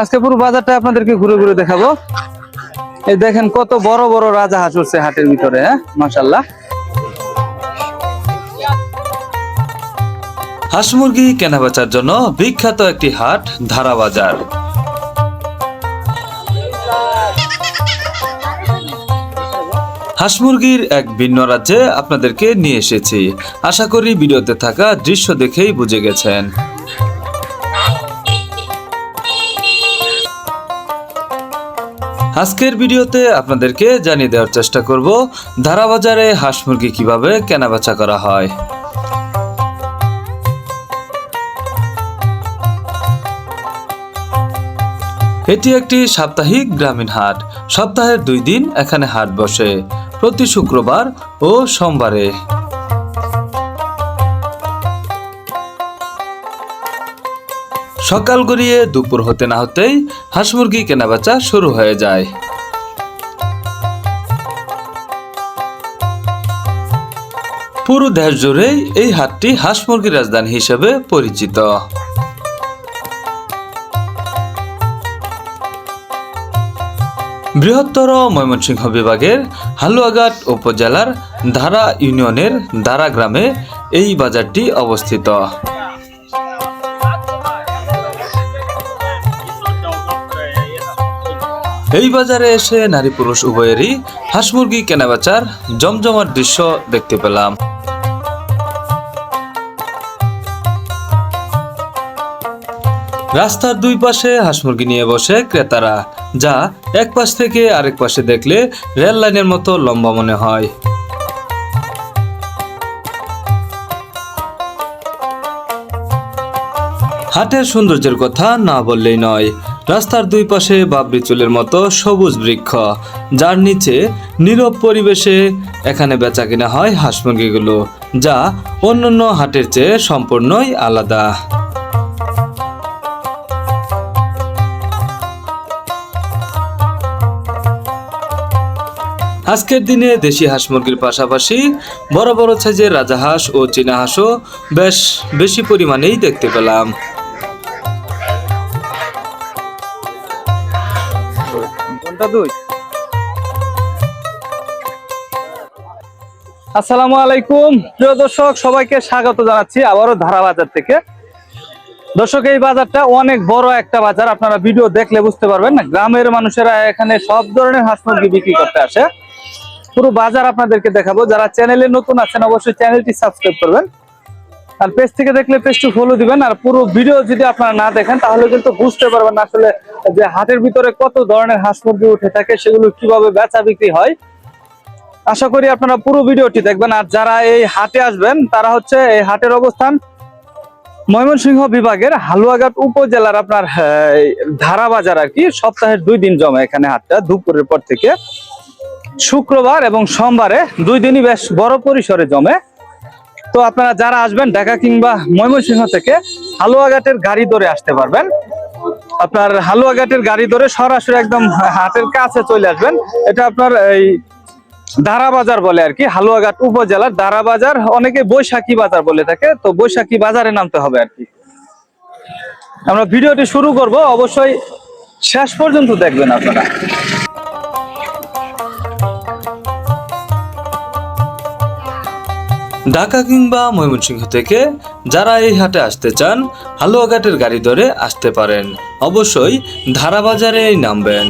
আজকে পুরো বাজারটা আপনাদেরকে ঘুরে ঘুরে দেখাবো। এই দেখেন কত বড় বড় রাজা হাঁস উঠছে হাটের ভিতরে হ্যাঁ? মাসাল্লাহ হাঁস মুরগি কেনাবেচার জন্য বিখ্যাত একটি হাট, ধারা বাজার। হাঁস মুরগির এক ভিন্ন রাজ্যে আপনাদেরকে নিয়ে এসেছি। আশা করি ভিডিওতে থাকা দৃশ্য দেখেই বুঝে গেছেন। আজকের ভিডিওতে আপনাদেরকে জানিয়ে দেওয়ার চেষ্টা করব ধারা বাজারে হাঁস মুরগি কীভাবে কেনাবেচা করা হয়। এটি একটি সাপ্তাহিক গ্রামীণ হাট। সপ্তাহের দুই দিন এখানে হাট বসে। প্রতি শুক্রবার ও সোমবারে। সকাল গড়িয়ে দুপুর হতে না হতেই হাঁস মুরগি কেনাবেচা শুরু হয়ে যায়। পুরো দেশ জুড়েই এই হাটটি হাঁস মুরগির রাজধানী হিসেবে পরিচিত। বৃহত্তর ময়মনসিংহ বিভাগের হালুয়াঘাট উপজেলার ধারা ইউনিয়নের ধারা গ্রামে এই বাজারটি অবস্থিত। এই বাজারে এসে নারী পুরুষ উভয়েরই হাঁস মুরগি কেনাবেচার জমজমার দৃশ্য দেখতে পেলাম। রাস্তার দুই পাশে হাঁস মুরগি নিয়ে বসে ক্রেতারা, যা এক পাশ থেকে আরেক পাশে দেখলে রেল লাইনের মতো লম্বা মনে হয়। হাটের সৌন্দর্যের কথা না বললেই নয় রাস্তার দুই পাশে বাবরি চুলের মতো সবুজ বৃক্ষ। যার নিচে নীরব পরিবেশে এখানে বেচা কিনা হয় হাঁস মুরগিগুলো, যা অন্যান্য হাটের চেয়ে সম্পূর্ণই আলাদা। আজকের দিনে দেশি হাঁস মুরগির পাশাপাশি বড় বড় সাইজের রাজাহাঁস ও চীনা হাঁসও বেশ বেশি পরিমাণেই দেখতে পেলাম। আসসালামু আলাইকুম। প্রিয় দর্শক, সবাইকে স্বাগত জানাচ্ছি আবারও ধারা বাজার থেকে। দর্শক, এই বাজারটা অনেক বড় একটা বাজার। আপনারা ভিডিও দেখলে বুঝতে পারবেন না, গ্রামের মানুষেরা এখানে সব ধরনের হাঁস মুরগি বিক্রি করতে আসে। পুরো বাজার আপনাদেরকে দেখাবো। যারা চ্যানেলে নতুন আছেন, অবশ্যই চ্যানেলটি সাবস্ক্রাইব করবেন। আর পেজ থেকে দেখলে পেজটি ফলো দিবেন, আর পুরো ভিডিও যদি আপনারা না দেখেন, তাহলে কিন্তু বুঝতে পারবেন আসলে যে হাটের ভিতরে কত ধরনের হাঁস মুরগি উঠে থাকে, সেগুলো কীভাবে বেচা বিক্রি হয়। আশা করি আপনারা পুরো ভিডিওটি দেখবেন, আর যারা এই হাটে আসবেন, তারা হচ্ছে এই হাটের অবস্থান ময়মনসিংহ বিভাগের হালুয়াঘাট উপজেলার আপনার ধারা বাজার আর কি। সপ্তাহের দুই দিন জমে এখানে হাটটা, দুপুরের পর থেকে। শুক্রবার এবং সোমবারে দুই দিনই বেশ বড় পরিসরে জমে। তো আপনারা যারা আসবেন ঢাকা কিংবা ময়মনসিংহ থেকে হালুয়াঘাটের গাড়ি ধরে আসতে পারবেন। আপনার হালুয়াঘাটের গাড়ি ধরে সরাসরি একদম হাটের কাছে চলে আসবেন। এটা আপনার এই দারা বাজার বলে আর কি, হালুয়াঘাট উপজেলার দারা বাজার অনেকে বৈশাখী বাজার বলে থাকে, তো বৈশাখী বাজারে নামতে হবে আর কি। আমরা ভিডিওটি শুরু করব, অবশ্যই শেষ পর্যন্ত দেখবেন আপনারা। ঢাকা কিংবা ময়মনসিংহ থেকে যারা এই হাটে আসতে চান, হালুয়াঘাটের গাড়ি ধরে আসতে পারেন। অবশ্যই ধারাবাজারেই নামবেন।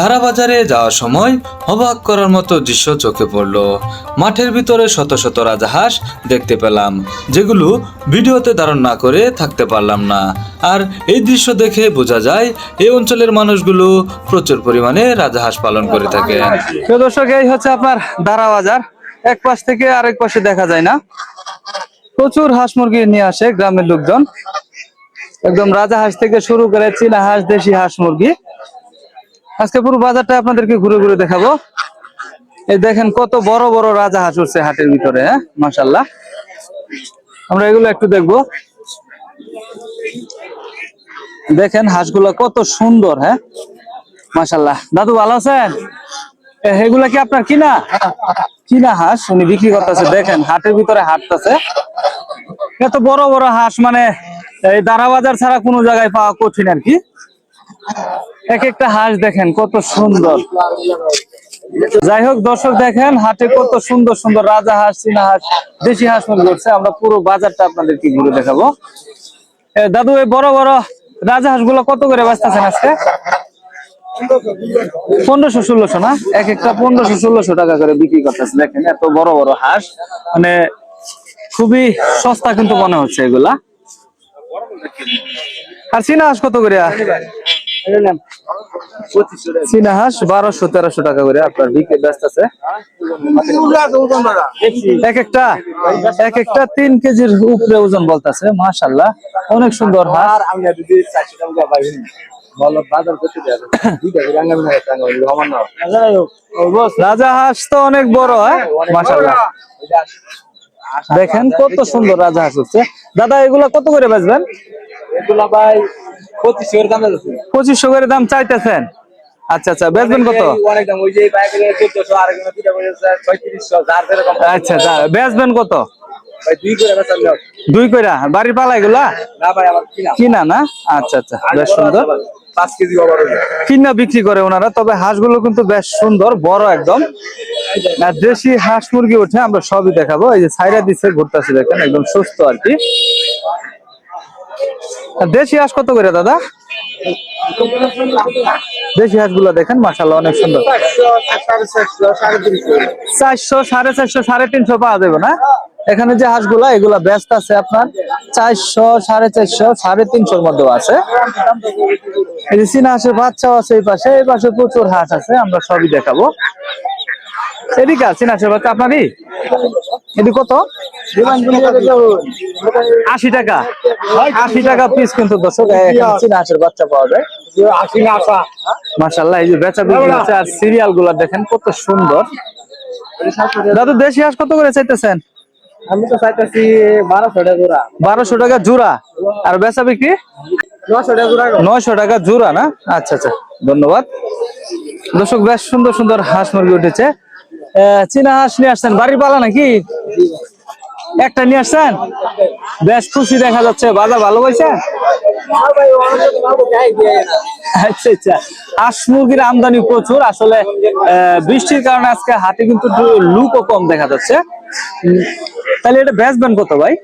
ধারা বাজারে যাওয়ার সময় অবাক করার মতো দৃশ্য চোখে পড়ল। মাঠের ভিতরে শত শত রাজাহাঁস দেখতে পেলাম, যেগুলো ভিডিওতে ধারণ না করে থাকতে পারলাম না। আর এই দৃশ্য দেখে বোঝা যায়, এই অঞ্চলের মানুষগুলো প্রচুর পরিমাণে রাজাহাঁস পালন করে থাকে। দর্শক, এই হচ্ছে আপনার দারা বাজার এক পাশ থেকে আরেক পাশে দেখা যায় না। প্রচুর হাঁস মুরগি নিয়ে আসে গ্রামের লোকজন। একদম রাজা হাঁস থেকে শুরু করে চীনা হাঁস, দেশি হাঁস মুরগি। আজকে পুরো বাজারটা আপনাদেরকে ঘুরে ঘুরে দেখাবো। এই দেখেন কত বড় বড় রাজা হাঁস উঠছে হাটের ভিতরে হ্যাঁ? মাসাল্লাহ আমরা এগুলো একটু দেখব। দেখেন হাঁসগুলো কত সুন্দর হ্যাঁ? মাসাল্লাহ দাদু, ভালো আছেন? এগুলা কি আপনার কিনা? কিনা হাঁস? উনি বিক্রি করতেছে, দেখেন, হাটের ভিতরে হাঁটতেছে। এত বড় বড় হাঁস মানে এই দাঁড়া বাজার ছাড়া কোনো জায়গায় পাওয়া কঠিন আর কি। এক একটা হাঁস দেখেন, কত সুন্দর। যাই হোক, দর্শক দেখেন, হাটে কত সুন্দর সুন্দর রাজা হাঁস, চীনা হাঁস, দেশি হাঁস মুরগি উঠছে। আমরা পুরো বাজারটা আপনাদেরকে ঘুরে দেখাবো। দাদু, এই বড় বড় রাজা হাঁসগুলো কত করে বাঁচতেছেন আজকে? পনেরোশো, ষোলোশো না? এক একটা পনেরোশো, ষোলোশো টাকা করে বিক্রি করতেছে। দেখেন, এত বড় বড় হাঁস। মানে খুবই সস্তা কিন্তু মনে হচ্ছে এগুলা। আর চীনা হাঁস কত করে? চীনা হাঁস বারোশো তেরোশো টাকা করে আপনার বিক্রি ব্যস্ত আছে। এক একটা এক একটা তিন কেজির উপরে ওজন বলতেছে মাশাল্লাহ অনেক সুন্দর হাঁস। রাজা হাঁস তো অনেক বড় হ্যাঁ? মাশাল্লাহ দেখেন কত সুন্দর রাজা হাঁস হচ্ছে। দাদা এগুলা কত করে বেচবেন? এগুলা ভাই পঁচিশশো করে দাম চাইতেছেন? আচ্ছা আচ্ছা বেচবেন কত? আচ্ছা আচ্ছা বেচবেন কত? দুই কইরা বাড়ি পালা এগুলা? কিনা। না? আচ্ছা আচ্ছা বেশ সুন্দর। কিনা বিক্রি করে ওনারা তবে হাঁসগুলো কিন্তু বেশ সুন্দর বড় একদম। আর দেশি হাঁস মুরগি উঠে আমরা সবই দেখাবো। এই যে সাইরা দিচ্ছে ঘুরতেছে দেখেন একদম সুস্থ আর কি। দেশি হাঁস কত করে, দাদা? দেশি হাঁসগুলো দেখেন মাসাল্লাহ অনেক সুন্দর। চারশো সাড়ে চারশো, সাড়ে তিনশো পাওয়া যাবে না? এখানে যে হাঁসগুলা, এগুলা ব্যস্ত আছে আপনার। চারশো সাড়ে চারশো, সাড়ে তিনশোর মধ্যে আছে। এই হাঁসের বাচ্চাও আছে এই পাশে। এই পাশে প্রচুর হাঁস আছে, আমরা সবই দেখাবো। এদিকে চীনা হাঁসের বাচ্চা আপনারই? এটি কত? আশি টাকা। আশি টাকা পিস কিন্তু দর্শক হাঁসের বাচ্চা পাওয়া যায়। না এই যে বেচা বিক্রি আর সিরিয়ালগুলা দেখেন কত সুন্দর। দাদু দেশি হাঁস কত করে চাইতেছেন? আমি তো চাইতেছি বারোশো টাকা জোড়া। বারোশো টাকা জোড়া। আর বেচা বিক্রি? নয়শো টাকা জোড়া না? আচ্ছা আচ্ছা ধন্যবাদ। দর্শক বেশ সুন্দর সুন্দর হাঁস মুরগি উঠেছে। চীনা হাঁস নিয়ে আসছেন, বাড়ির পালা নাকি? একটা নিয়ে আসছেন? বেশ খুশি দেখা যাচ্ছে, বাজার ভালো হয়েছে? আচ্ছা আচ্ছা। হাঁস মুরগির আমদানি প্রচুর, আসলে বৃষ্টির কারণে আজকে হাটে কিন্তু লুকও কম দেখা যাচ্ছে। তাহলে এটা বেচবেন কত ভাই?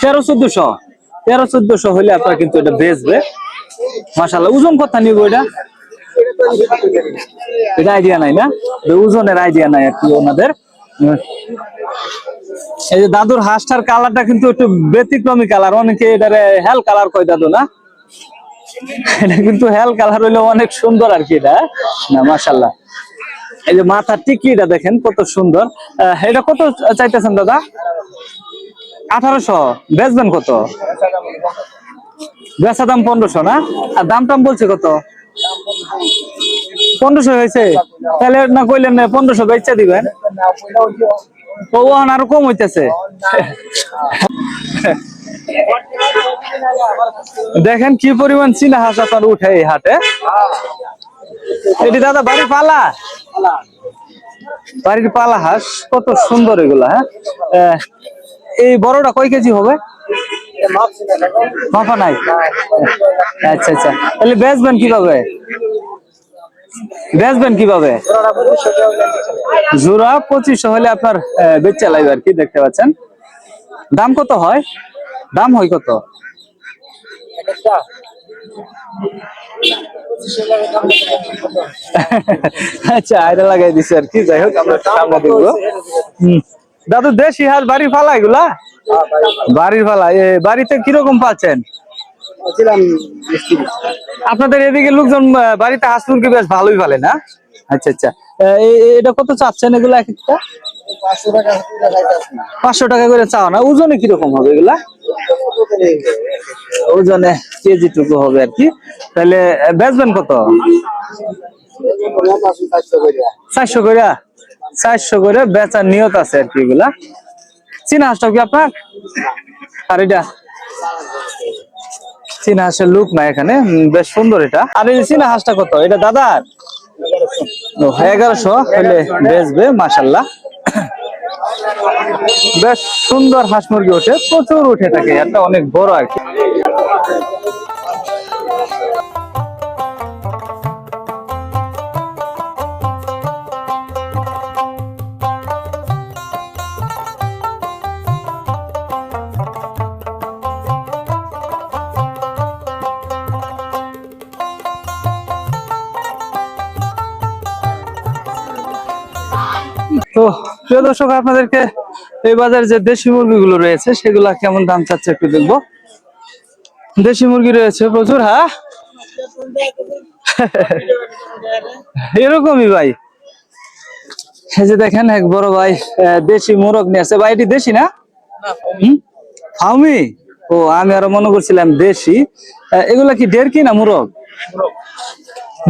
তেরো চোদ্দশো। তেরো চোদ্দশো হলে আপনার কিন্তু এটা বেচবে। মাসাল্লাহ ওজন কথা নিব এটা? এটা আইডিয়া নাই না? ওজনের আইডিয়া নাই আর কি ওনাদের। এই যে দাদুর হাঁসটার কালারটা কিন্তু একটু ব্যতিক্রমী কালার অনেকে এটারে হেল কালার কয় দাদু, না? এটা কিন্তু হেল কালার হইলে অনেক সুন্দর আর কি এটা না মাসাল্লাহ এই যে মাথার টিকিটা দেখেন, কত সুন্দর। এটা কত চাইতেছেন দাদা? আঠারোশো। বেচবেন কত? বেচা দাম পনেরোশো, না? আর দাম টাম বলছে কত? পনেরোশো হয়েছে। তাহলে না কইলেন না পনেরোশো বেচা দিবেন। ও আরও কম হইতেছে। দেখেন কি পরিমাণ চীনা হাঁস আপনার উঠে এই হাটে। এটি দাদা বাড়ি পালা? বাড়ির পালা হাঁস, কত সুন্দর এগুলা হ্যাঁ? এই বড়টা কয় কেজি হবে? মাফা নাই। আচ্ছা আচ্ছা। তাহলে বেচবেন কীভাবে? বেচবেন কীভাবে? জোড়া পঁচিশশো হলে আপনার বেচা লাগবে আর কি দেখতে পাচ্ছেন। দাম কত হয়? দাম হয় কত? আচ্ছা আয়রা লাগাই দিছে আর কি যাই হোক আমরা একটু সামনে দেখব। দাদু দেশি হাঁস বাড়ির ফালা এগুলা? বাড়ির ফালা এ বাড়িতে কীরকম পাচ্ছেন? আপনাদের এদিকে লোকজন বাড়িতে হাঁস মুরগি বেশ ভালোই ফেলে না? আচ্ছা আচ্ছা। এটা কত চাচ্ছেন এগুলা এক একটা? পাঁচশো টাকা করে চাও না? ওজনে কীরকম হবে এগুলা? ওজনে কেজি টুকু হবে আর কি। তাহলে বেচবেন কত? চারশো করে। চারশো করে বেচার নিয়ত আছে আর কি এগুলা। চীনা হাঁসটা কি আপনার? আর এটা? চীনা হাঁসের লুক না এখানে। বেশ সুন্দর এটা। আর এই চীনা হাঁসটা কত? এটা দাদার? এগারোশো। হলে বেচবে মাসাল্লাহ বেশ সুন্দর হাঁস মুরগি ওঠে। প্রচুর উঠে থাকে একটা অনেক বড় আর তো প্রিয় দর্শক আপনাদেরকে এই বাজারে যে দেশি মুরগিগুলো রয়েছে সেগুলা কেমন দাম চাচ্ছে একটু দেখব। দেশি মুরগি রয়েছে প্রচুর হ্যাঁ? এরকমই ভাই। এই যে দেখেন এক বড় ভাই দেশি মোরগ নিয়ে আসছে। ভাই এটি দেশি না? ফাউমি। ও আমি আরও মনে করছিলাম দেশি। এগুলা কি ডের কি না মুরগ।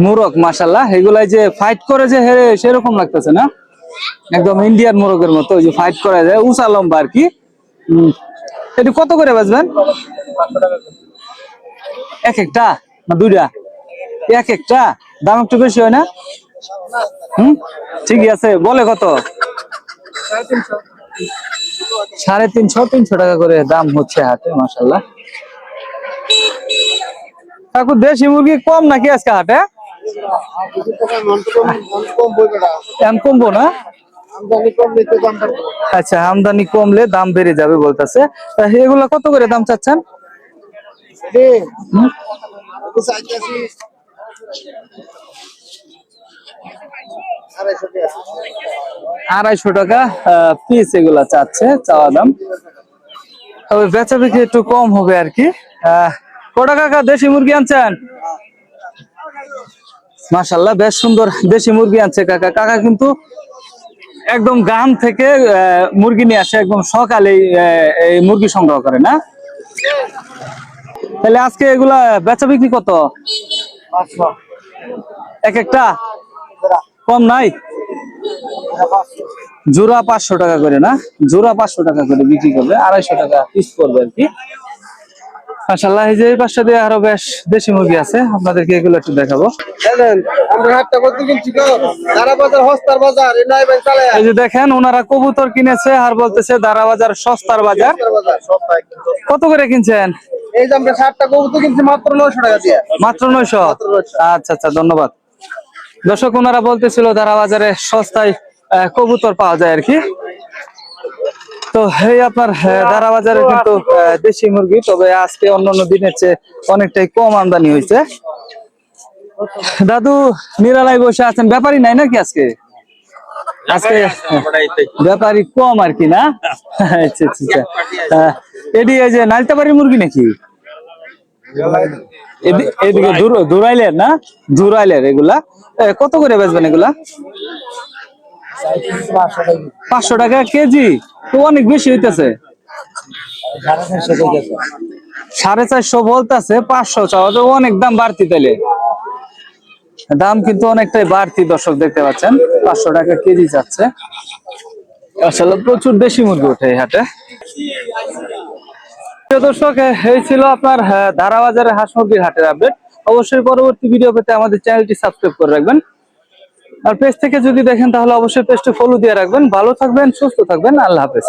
মুরগ মাসাল্লাহ এগুলাই যে ফাইট করে যে হে সেরকম লাগতেছে না? একদম ইন্ডিয়ান মোরগের মতো, ওই যে ফাইট করা যায়, উঁচা লম্বা আর কি। এটি কত করে বাজবেন এক একটা? না, দুইটা? এক একটা? দাম একটু বেশি হয় না? হুম? ঠিকই আছে, বলে কত? সাড়ে তিনশো তিনশো টাকা করে দাম হচ্ছে হাটে মাসাল্লাহ কাকু, দেশি মুরগি কম নাকি আজকে হাটে? এখন কমবো না? আচ্ছা আমদানি কমলে দাম বেড়ে যাবে বলতেছে। এগুলা কত করে দাম চাচ্ছেন? আড়াইশো টাকা পিস এগুলা চাচ্ছে, চাওয়া দাম। তবে বেচা বিক্রি একটু কম হবে আর কি। কটা কাকা দেশি মুরগি আনছেন? মাশাল্লাহ বেশ সুন্দর দেশি মুরগি আনছে কাকা। কাকা কিন্তু একদম গ্রাম থেকে মুরগি নিয়ে আসে, একদম সকালে এই মুরগি সংগ্রহ করে, না? তাহলে আজকে এগুলা বেচা বিক্রি কত? এক একটা? কম নাই? জোড়া পাঁচশো টাকা করে, না? জোড়া পাঁচশো টাকা করে বিক্রি করবে, আড়াইশো টাকা পিস করবে আর কি। মাসাল্লাহ এই যে এই পাশটা দিয়ে আরও বেশ দেশি মুরগি আছে আপনাদেরকে এগুলো একটু দেখাবো। আমরা হাটটা করতে কিনছি গো। সারা বাজার হস্তার বাজার এই যে দেখেন ওনারা কবুতর কিনেছে আর বলতেছে দারা বাজার সস্তার বাজার। কত করে কিনছেন? এই যে আমরা ষাটটা কবুতর কিনছি মাত্র নয়শো টাকা দিয়ে। মাত্র নয়শো? 900 আচ্ছা আচ্ছা ধন্যবাদ। দর্শক ওনারা বলতেছিল দারা বাজারে সস্তায় কবুতর পাওয়া যায় আর কি। তো এই আপনার দারা বাজারে কিন্তু দেশি মুরগি তবে আজকে অন্যান্য দিনের চেয়ে অনেকটাই কম আমদানি হয়েছে। দাদু নিরালাই বসে আছেন ব্যাপারী নাই নাকি আজকে? আজকে ব্যাপারী কম আর কি না? আচ্ছা আচ্ছা আচ্ছা। আহ, এডি এই যে নালতাবাড়ি মুরগি নাকি? এদি- এদিকে দূর- দূরাইলের না? দূরাইলের এগুলা। কত করে বেচবেন এগুলা? পাঁচশো টাকা কেজি? তো অনেক বেশি হইতেছে। সাড়ে চারশো বলতেছে, পাঁচশো চাওয়া তো অনেক দাম বাড়তি তাইলে। দাম কিন্তু অনেকটাই বাড়তি, দর্শক দেখতে পাচ্ছেন। পাঁচশো টাকা কেজি যাচ্ছে। আসলে প্রচুর দেশি মুরগি ওঠে এই হাটে। দর্শক এই ছিল আপনার ধারাবাজারের হাঁস মুরগির হাটের আপডেট অবশ্যই পরবর্তী ভিডিও পেতে আমাদের চ্যানেলটি সাবস্ক্রাইব করে রাখবেন। আর পেজ থেকে যদি দেখেন তাহলে অবশ্যই পেজটা ফলো দিয়ে রাখবেন। ভালো থাকবেন, সুস্থ থাকবেন। আল্লাহ হাফেজ।